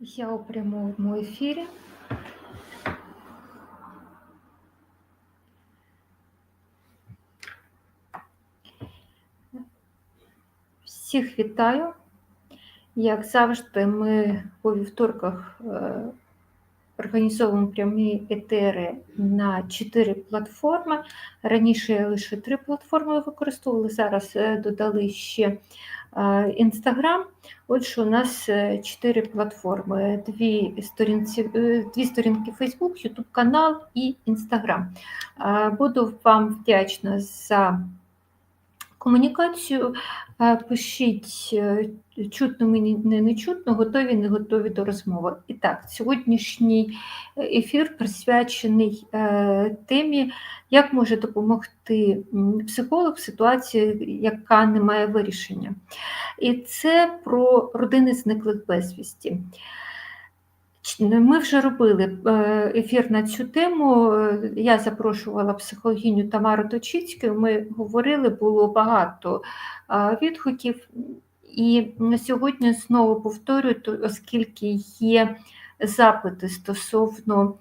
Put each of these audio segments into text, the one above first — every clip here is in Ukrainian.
Я у прямому ефірі. Всіх вітаю. Як завжди, ми у вівторках е, організовуємо прямі етери на чотири платформи. Раніше лише три платформи використовували, зараз е, додали ще Інстаграм. Отже, у нас е, чотири платформи: дві сторінці, дві сторінки Facebook, YouTube канал і Інстаграм. Буду вам вдячна за комунікацію. Пишіть, е, чутно мені не, не чутно, готові, не готові до розмови. І так, сьогоднішній ефір присвячений е, темі, як може допомогти психолог в ситуації, яка не має вирішення. І це про родини зниклих безвісті. Ми вже робили е, ефір на цю тему. Я запрошувала психологіню Тамару Точицьку, ми говорили, було багато відгуків. І на сьогодні знову повторюю, оскільки є запити стосовно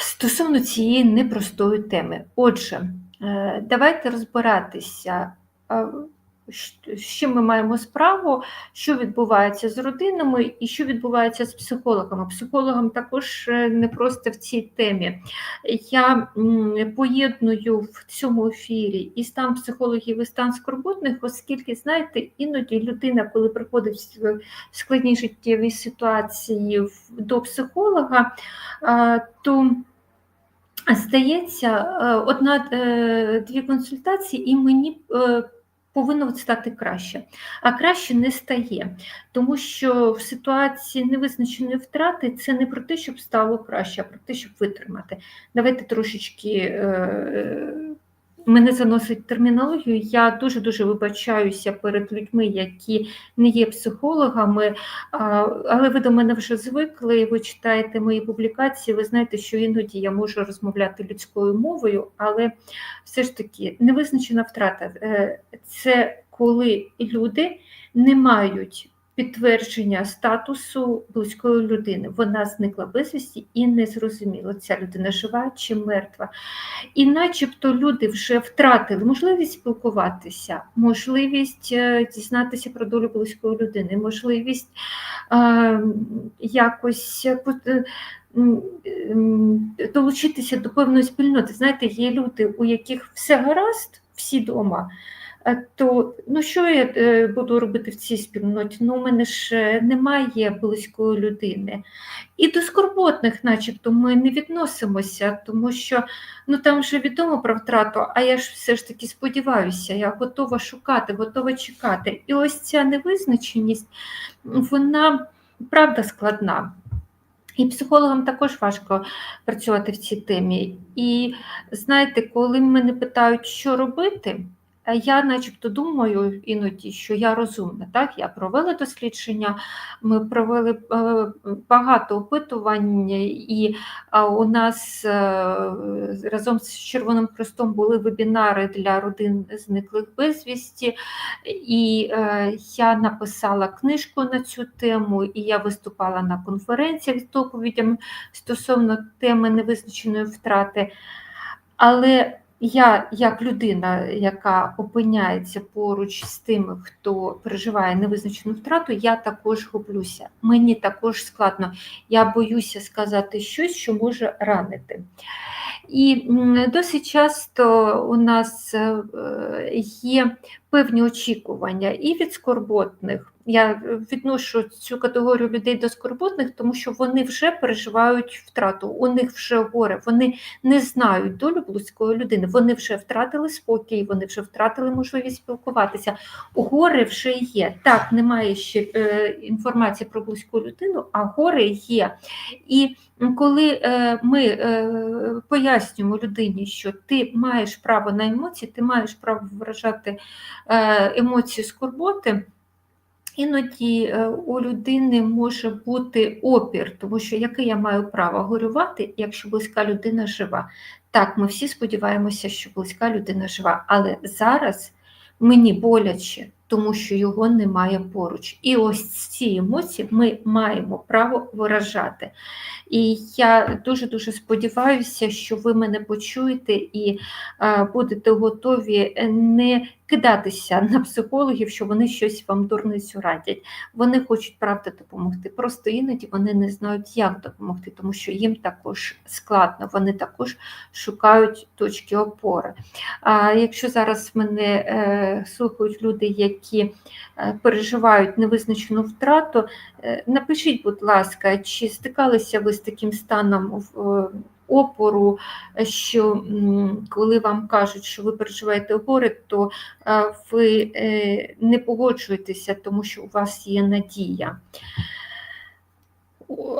стосовно цієї непростої теми. Отже, е, давайте розбиратися з чим ми маємо справу, що відбувається з родинами і що відбувається з психологами. Психологам також е, не просто в цій темі. Я поєдную в цьому ефірі і стан психологів, і стан скорботних, оскільки, знаєте, іноді людина, коли приходить в складній життєвій ситуації до психолога, то Здається, е, одна-дві е, консультації, і мені повинно стати краще, а краще не стає, тому що в ситуації невизначеної втрати це не про те, щоб стало краще, а про те, щоб витримати. Давайте трошечки. Е, Мене заносить термінологію. Я дуже дуже вибачаюся перед людьми, які не є психологами, але ви до мене вже звикли. Ви читаєте мої публікації. Ви знаєте, що іноді я можу розмовляти людською мовою, але все ж таки невизначена втрата е, це коли люди не мають підтвердження статусу близької людини. Вона зникла безвісті і не зрозуміло, ця людина жива чи мертва. І начебто люди вже втратили можливість спілкуватися, можливість е, дізнатися про долю близької людини, можливість е, якось. Е, долучитися до певної спільноти. Знаєте, є люди, у яких все гаразд, всі вдома, Е, то ну що я е, буду робити в цій спільноті? Ну, у мене ж е, немає близької людини. І до скорботних, начебто, ми не відносимося, тому що ну там вже відомо про втрату, а я ж все ж таки сподіваюся, я готова шукати, готова чекати. І ось ця невизначеність, вона правда складна. І психологам також важко працювати в цій темі. І знаєте, коли мене питають, що робити. Е, я, начебто, думаю іноді, що я розумна. Так, я провела дослідження, ми провели е, багато опитувань, і у нас е, разом з Червоним Хрестом були вебінари для родин зниклих безвісті, і я написала книжку на цю тему, і я виступала на конференціях з доповідями стосовно теми невизначеної втрати. Але я, як людина, яка опиняється поруч з тими, хто переживає невизначену втрату, я також гублюся. Мені також складно. Я боюся сказати щось, що може ранити. І досить часто у нас е, є певні очікування і від скорботних. Я відношу цю категорію людей до скорботних, тому що вони вже переживають втрату, у них вже горе, вони не знають долю близької людини, вони вже втратили спокій, вони вже втратили можливість спілкуватися. Горе вже є. Так, немає ще е, інформації про близьку людину, а горе є. І коли е, ми е, пояснюємо людині, що ти маєш право на емоції, ти маєш право виражати емоції скорботи. Іноді у людини може бути опір, тому що яке я маю право горювати, якщо близька людина жива. Так, ми всі сподіваємося, що близька людина жива, але зараз мені боляче тому що його немає поруч. І ось ці емоції ми маємо право виражати. І я дуже-дуже сподіваюся, що ви мене почуєте і е, будете готові не кидатися на психологів, що вони щось вам дурницю радять. Вони хочуть правда допомогти. Просто іноді вони не знають, як допомогти, тому що їм також складно, вони також шукають точки опори. А якщо зараз мене е, слухають люди, які е, переживають невизначену втрату, е, напишіть, будь ласка, чи стикалися ви з таким станом в опору, що коли вам кажуть, що ви переживаєте горе, то ви не погоджуєтеся, тому що у вас є надія.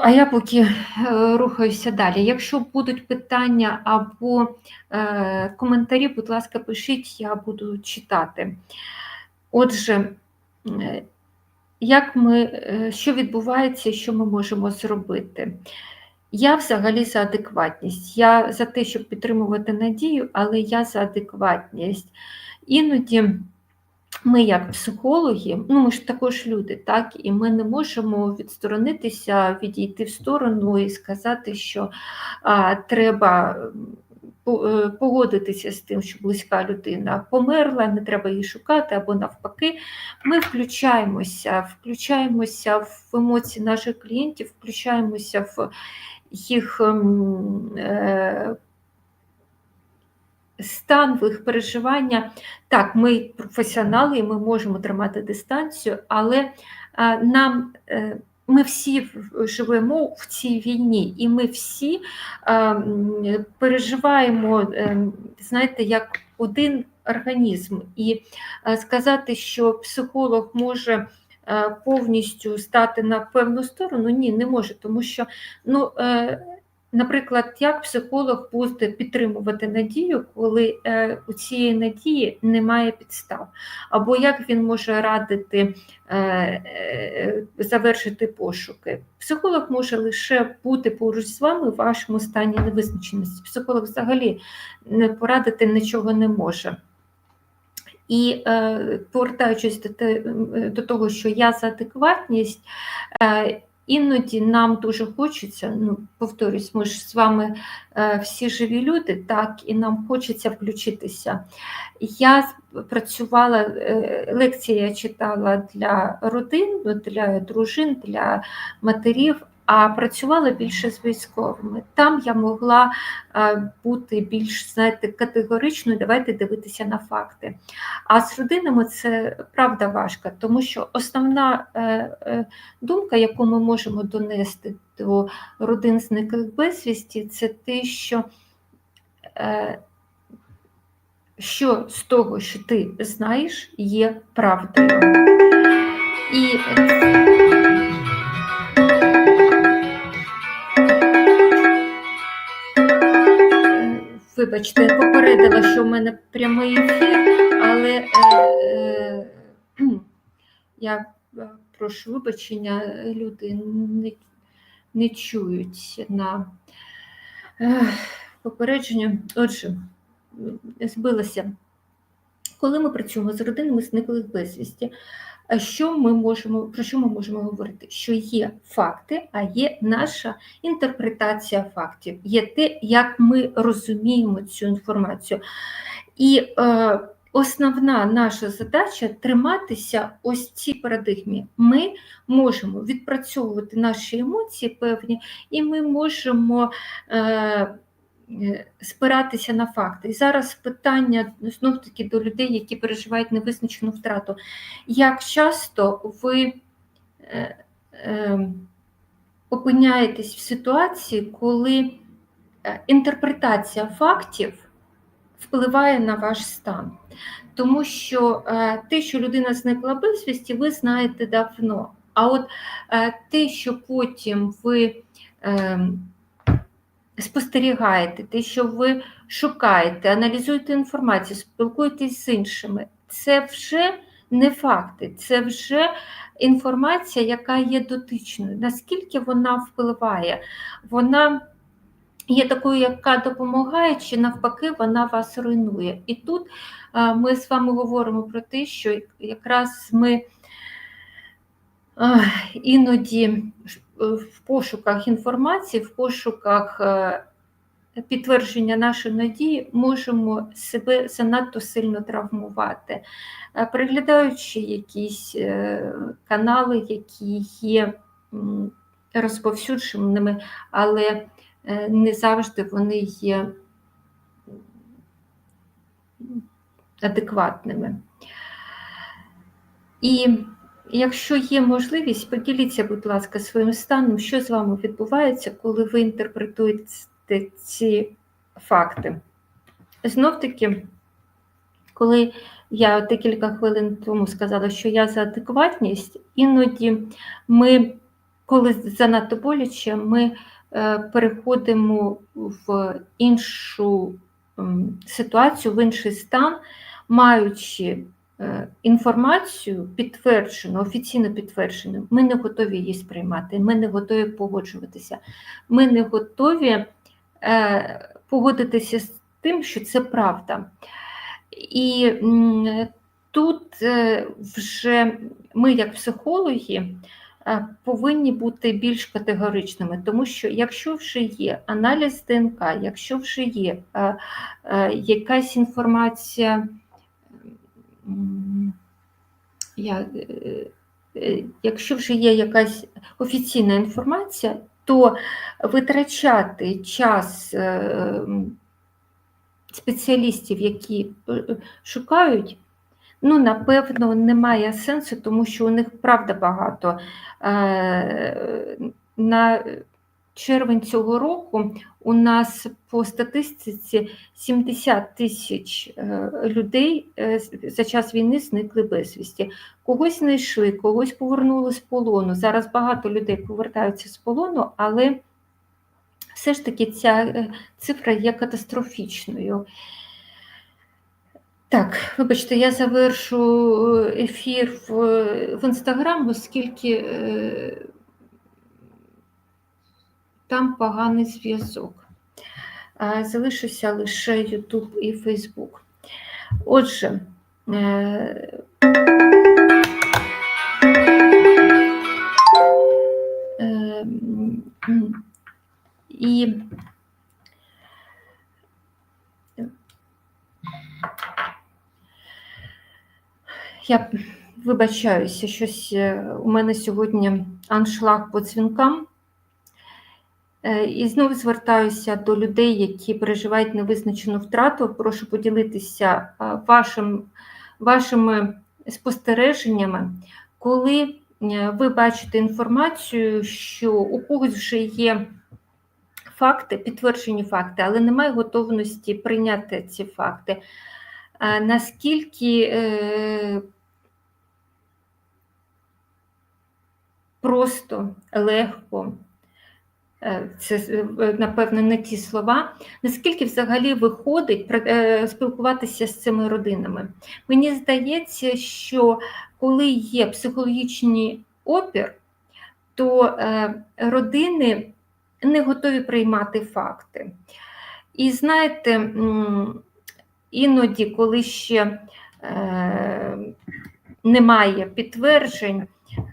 А я поки е, рухаюся далі. Якщо будуть питання або е, коментарі, будь ласка, пишіть, я буду читати. Отже, е, як ми, що відбувається, що ми можемо зробити? Я взагалі за адекватність. Я за те, щоб підтримувати надію, але я за адекватність. Іноді ми, як психологи, ну ми ж також люди, так, і ми не можемо відсторонитися, відійти в сторону і сказати, що а, треба. Е, погодитися з тим, що близька людина померла, не треба її шукати, або навпаки, ми включаємося, включаємося в емоції наших клієнтів, включаємося в їх ем, е, стан, їх переживання. Так, ми професіонали, і ми можемо тримати дистанцію, але е, нам. Е, ми всі живемо в цій війні, і ми всі е, переживаємо, е, знаєте, як один організм. І сказати, що психолог може повністю стати на певну сторону, ні, не може, тому що, ну, е, наприклад, як психолог буде підтримувати надію, коли е, у цієї надії немає підстав, або як він може радити завершити пошуки. Психолог може лише бути поруч з вами в вашому стані невизначеності. Психолог взагалі порадити нічого не може. І е, повертаючись до, те, до того, що я за адекватність, е, іноді нам дуже хочеться, ну, повторюсь, ми ж з вами е, всі живі люди, так, і нам хочеться включитися. Я працювала, е, лекції я читала для родин, для дружин, для матерів, а працювала більше з військовими. Там я могла е, бути більш знаєте, категоричною, давайте дивитися на факти. А з родинами це правда важко, тому що основна е, е, думка, яку ми можемо донести до родин зниклих безвісті, це те, що що з того, що ти знаєш, є правдою. І Вибачте, попередила, що в мене прямий ефір, але е, е, я е, прошу вибачення, люди не не чують на е, попередження. Отже, збилася. Коли ми працюємо з родинами зниклих безвісті, що ми можемо, про що ми можемо говорити? Що є факти, а є наша інтерпретація фактів, є те, як ми розуміємо цю інформацію. І е, основна наша задача триматися ось цій парадигмі. Ми можемо відпрацьовувати наші емоції певні, і ми можемо. Е, Е, спиратися на факти. І зараз питання знов таки до людей, які переживають невизначену втрату. Як часто ви е, е, опиняєтесь в ситуації, коли е, інтерпретація фактів впливає на ваш стан? Тому що е, те, що людина зникла безвісті, ви знаєте давно. А от е, те, що потім ви е, спостерігаєте, те, що ви шукаєте, аналізуєте інформацію, спілкуєтесь з іншими, це вже не факти, це вже інформація, яка є дотичною. Наскільки вона впливає? Вона є такою, яка допомагає, чи навпаки, вона вас руйнує. І тут е, ми з вами говоримо про те, що якраз ми е, іноді в пошуках інформації, в пошуках е, підтвердження нашої надії можемо себе занадто сильно травмувати, Е, переглядаючи якісь е, канали, які є розповсюдженими, але не завжди вони є адекватними. І якщо є можливість, поділіться, будь ласка, своїм станом, що з вами відбувається, коли ви інтерпретуєте ці факти. Знов таки, коли я декілька хвилин тому сказала, що я за адекватність, іноді ми, коли занадто боляче, ми е, переходимо в іншу ситуацію, в інший стан, маючи інформацію підтверджену, офіційно підтверджену, ми не готові її сприймати, ми не готові погоджуватися, ми не готові е, погодитися з тим, що це правда. І тут е, вже ми, як психологи, е, повинні бути більш категоричними, тому що якщо вже є аналіз ДНК, якщо вже є е, якась інформація, якщо вже є якась офіційна інформація, то витрачати час спеціалістів, які е, шукають, ну, напевно, немає сенсу, тому що у них правда багато. Е, на червень цього року у нас по статистиці 70 тисяч е, людей за час війни зникли безвісті. Когось знайшли, когось повернули з полону. Зараз багато людей повертаються з полону, але все ж таки ця е, цифра є катастрофічною. Так, вибачте, я завершу е, ефір в в Інстаграм, оскільки е, там поганий зв'язок. Залишився лише Ютуб і Фейсбук. Отже, е, е, і я вибачаюся, щось е, у мене сьогодні аншлаг по дзвінкам. Е, і знову звертаюся до людей, які переживають невизначену втрату. Прошу поділитися е, вашим, вашими спостереженнями, коли ви бачите інформацію, що у когось вже є факти, підтверджені факти, але немає готовності прийняти ці факти. Наскільки е, просто, легко, е, це, е, напевно, не ті слова, наскільки взагалі виходить спілкуватися з цими родинами? Мені здається, що коли є психологічний опір, то родини не готові приймати факти. І знаєте, іноді, коли ще е, немає підтверджень,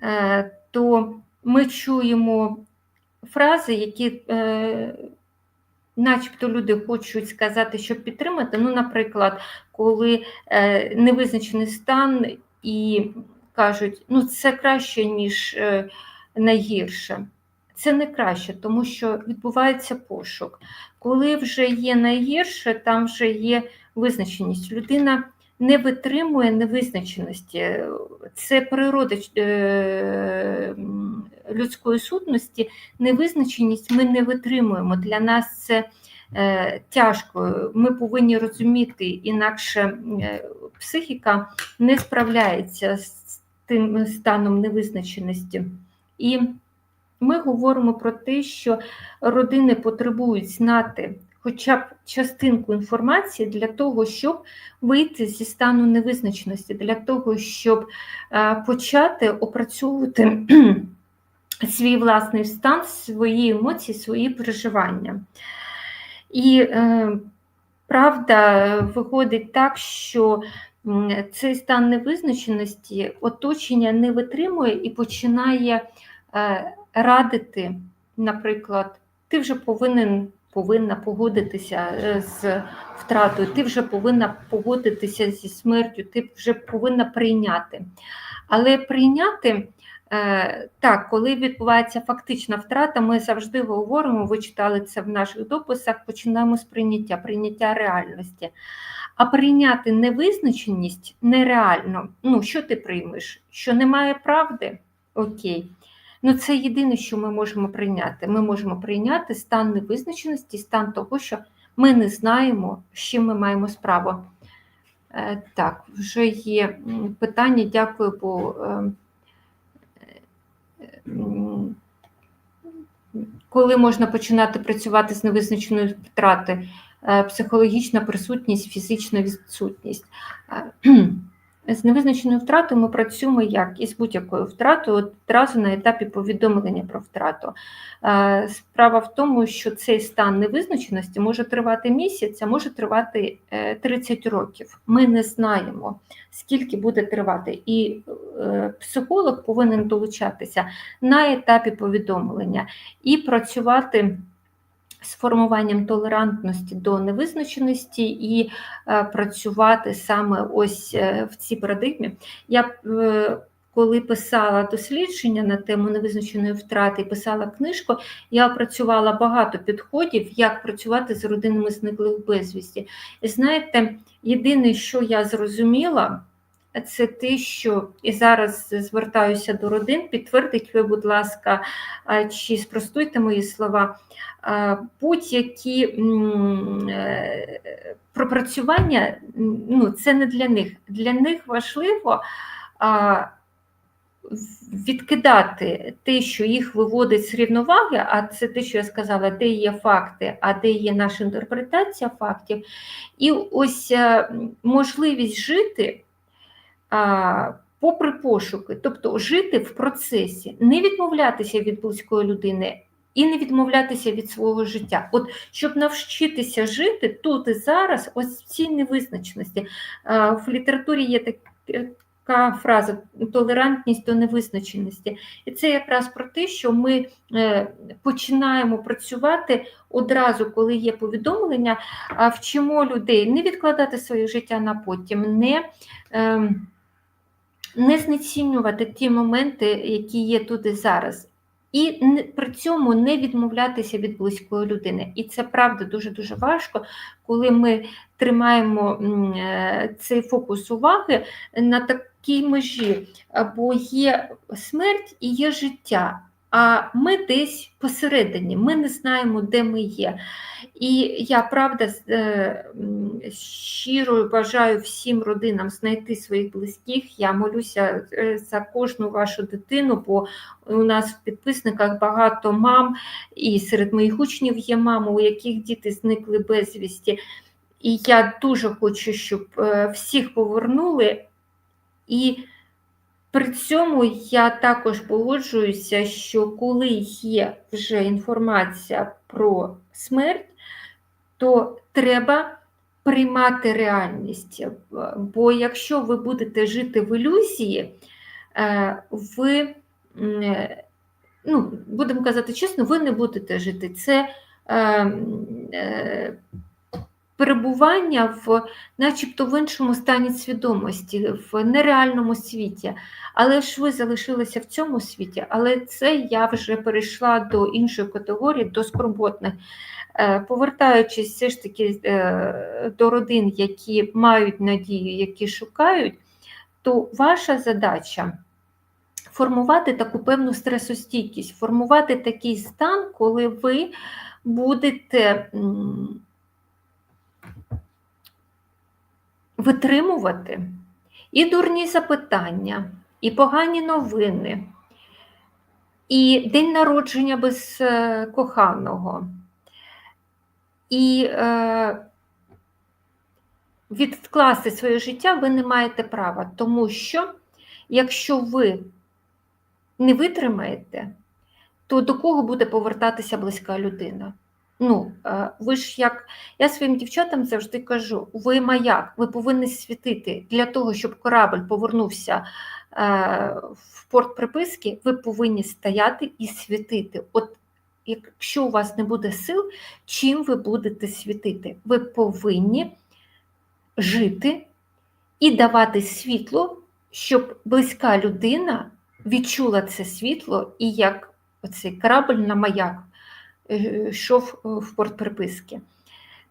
е, то ми чуємо фрази, які е, начебто люди хочуть сказати, щоб підтримати. Ну, наприклад, коли е, невизначений стан і кажуть, ну це краще, ніж е, найгірше це не краще, тому що відбувається пошук. Коли вже є найгірше, там вже є визначеність. Людина не витримує невизначеності. Це природа е, людської сутності, невизначеність ми не витримуємо. Для нас це е, тяжко. Ми повинні розуміти, інакше е, психіка не справляється з тим станом невизначеності. І ми говоримо про те, що родини потребують знати хоча б частинку інформації для того, щоб вийти зі стану невизначеності, для того, щоб е, почати опрацьовувати свій власний стан, свої емоції, свої переживання. І е, правда виходить так, що цей стан невизначеності оточення не витримує і починає е, радити, наприклад, ти вже повинен повинна погодитися е, з втратою, ти вже повинна погодитися зі смертю, ти вже повинна прийняти. Але прийняти так, коли відбувається фактична втрата, ми завжди говоримо, ви читали це в наших дописах, починаємо з прийняття, прийняття реальності. А прийняти невизначеність нереально. Ну, що ти приймеш? Що немає правди? Окей. Ну, це єдине, що ми можемо прийняти. Ми можемо прийняти стан невизначеності, стан того, що ми не знаємо, з чим ми маємо справу. Е, Так, вже є питання. Дякую, бо е, м, коли можна починати працювати з невизначеною втрати, Е, психологічна присутність, фізична відсутність. Е, З невизначеною втратою ми працюємо як і з будь-якою втратою одразу на етапі повідомлення про втрату. Е, Справа в тому, що цей стан невизначеності може тривати місяць, а може тривати е, 30 років. Ми не знаємо, скільки буде тривати. І е, психолог повинен долучатися на етапі повідомлення і працювати з формуванням толерантності до невизначеності і е, працювати саме ось е, в цій парадигмі. Я е, коли писала дослідження на тему невизначеної втрати і писала книжку, я опрацювала багато підходів, як працювати з родинами зниклих безвісті. І знаєте, єдине, що я зрозуміла, це те, що і зараз звертаюся до родин, підтвердіть ви, будь ласка, чи спростуйте мої слова. Будь-які е, пропрацювання ну, це не для них. Для них важливо відкидати те, що їх виводить з рівноваги, а це те, що я сказала, де є факти, а де є наша інтерпретація фактів. І ось е, можливість жити попри пошуки, тобто жити в процесі, не відмовлятися від близької людини і не відмовлятися від свого життя. От щоб навчитися жити тут і зараз, ось в цій невизначеності. В літературі є така фраза толерантність до невизначеності. І це якраз про те, що ми е, починаємо працювати одразу, коли є повідомлення, а вчимо людей не відкладати своє життя на потім, не ем, не знецінювати ті моменти, які є тут і зараз, і при цьому не відмовлятися від близької людини. І це правда дуже-дуже важко, коли ми тримаємо е, цей фокус уваги на такій межі, бо є смерть і є життя. А ми десь посередині, ми не знаємо, де ми є. І я правда е, щиро бажаю всім родинам знайти своїх близьких. Я молюся е, за кожну вашу дитину, бо у нас в підписниках багато мам, і серед моїх учнів є мами, у яких діти зникли безвісті. І я дуже хочу, щоб е, всіх повернули. І при цьому я також погоджуюся, що коли є вже інформація про смерть, то треба приймати реальність. Бо якщо ви будете жити в ілюзії, е, ви, е, ну, будемо казати чесно, ви не будете жити. Це е, перебування в начебто в іншому стані свідомості, в нереальному світі. Але ж ви залишилися в цьому світі, але це я вже перейшла до іншої категорії, до скорботних. Е, повертаючись все ж таки е, до родин, які мають надію, які шукають, то ваша задача формувати таку певну стресостійкість, формувати такий стан, коли ви будете витримувати і дурні запитання, і погані новини, і день народження без е, коханого. І е, відкласти своє життя ви не маєте права, тому що якщо ви не витримаєте, то до кого буде повертатися близька людина? Ну, е, ви ж як я своїм дівчатам завжди кажу: ви маяк, ви повинні світити для того, щоб корабль повернувся е, в порт приписки, ви повинні стояти і світити. От якщо у вас не буде сил, чим ви будете світити? Ви повинні жити і давати світло, щоб близька людина відчула це світло і як оцей корабль на маяк йшов в порт приписки.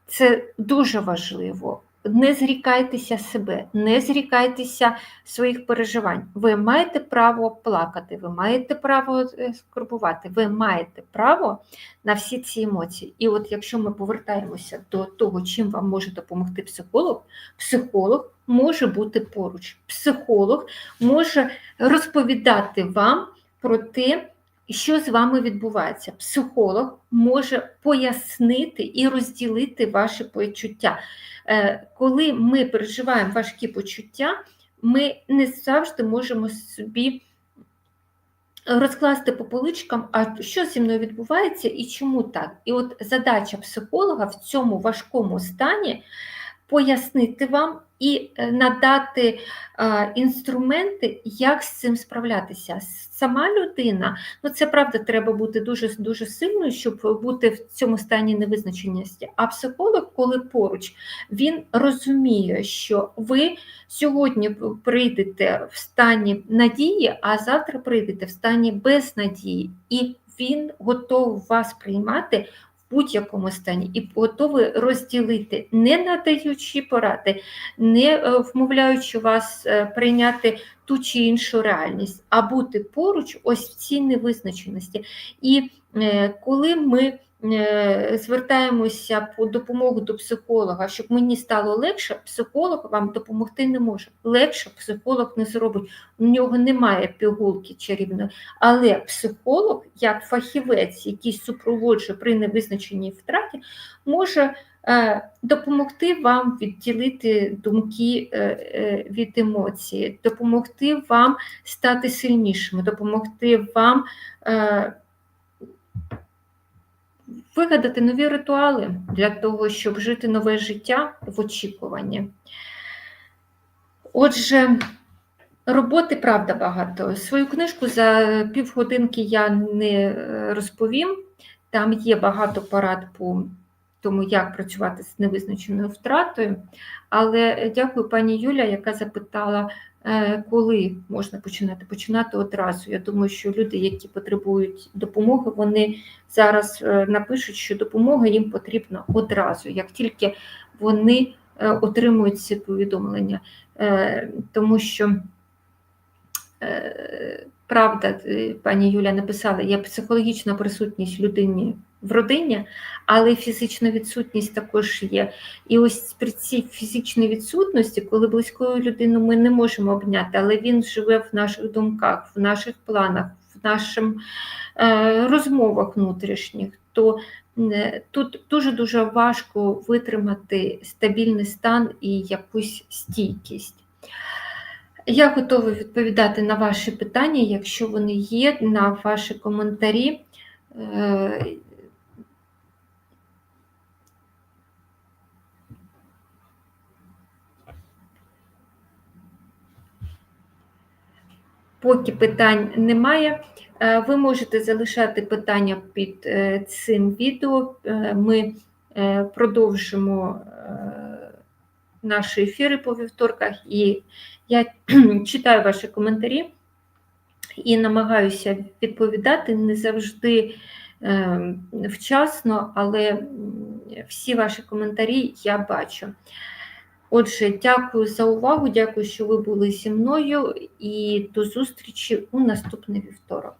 Це дуже важливо. Не зрікайтеся себе, не зрікайтеся своїх переживань. Ви маєте право плакати, ви маєте право е, скорбувати, ви маєте право на всі ці емоції. І от якщо ми повертаємося до того, чим вам може допомогти психолог, психолог може бути поруч. Психолог може розповідати вам про те, що з вами відбувається. Психолог може пояснити і розділити ваші почуття. Е, коли ми переживаємо важкі почуття, ми не завжди можемо собі розкласти по поличкам, а що зі мною відбувається і чому так. І от задача психолога в цьому важкому стані пояснити вам і е, надати інструменти, як з цим справлятися. Сама людина, ну це правда, треба бути дуже дуже сильною, щоб бути в цьому стані невизначеності. А психолог, коли поруч, він розуміє, що ви сьогодні прийдете в стані надії, а завтра прийдете в стані безнадії, і він готовий вас приймати будь-якому стані і готові розділити, не надаючи поради, не е, вмовляючи вас е, прийняти ту чи іншу реальність, а бути поруч ось в цій невизначеності. І е, коли ми звертаємося по допомогу до психолога, щоб мені стало легше, психолог вам допомогти не може. Легше психолог не зробить, у нього немає пігулки чарівної. Але психолог, як фахівець, який супроводжує при невизначеній втраті, може е, допомогти вам відділити думки е, від емоцій, допомогти вам стати сильнішими, допомогти вам вигадати нові ритуали для того, щоб жити нове життя в очікуванні. Отже, роботи правда багато. Свою книжку за півгодинки я не е, розповім. Там є багато порад по тому, як працювати з невизначеною втратою. Але дякую пані Юля, яка запитала, Е, коли можна починати? Починати одразу. Я думаю, що люди, які потребують допомоги, вони зараз е, напишуть, що допомога їм потрібна одразу, як тільки вони е, отримують ці повідомлення, тому що. Правда, пані Юля написала, є психологічна присутність людині в родині, але фізична відсутність також є. І ось при цій фізичній відсутності, коли близькою людину ми не можемо обняти, але він живе в наших думках, в наших планах, в наших е, розмовах внутрішніх, то е, тут дуже-дуже важко витримати стабільний стан і якусь стійкість. Я готова відповідати на ваші питання, якщо вони є, на ваші коментарі. Поки питань немає, е, ви можете залишати питання під е, цим відео. Е, ми продовжимо наші ефіри по вівторках, і я читаю ваші коментарі і намагаюся відповідати не завжди вчасно, але всі ваші коментарі я бачу. Отже, дякую за увагу, дякую, що ви були зі мною, і до зустрічі у наступний вівторок.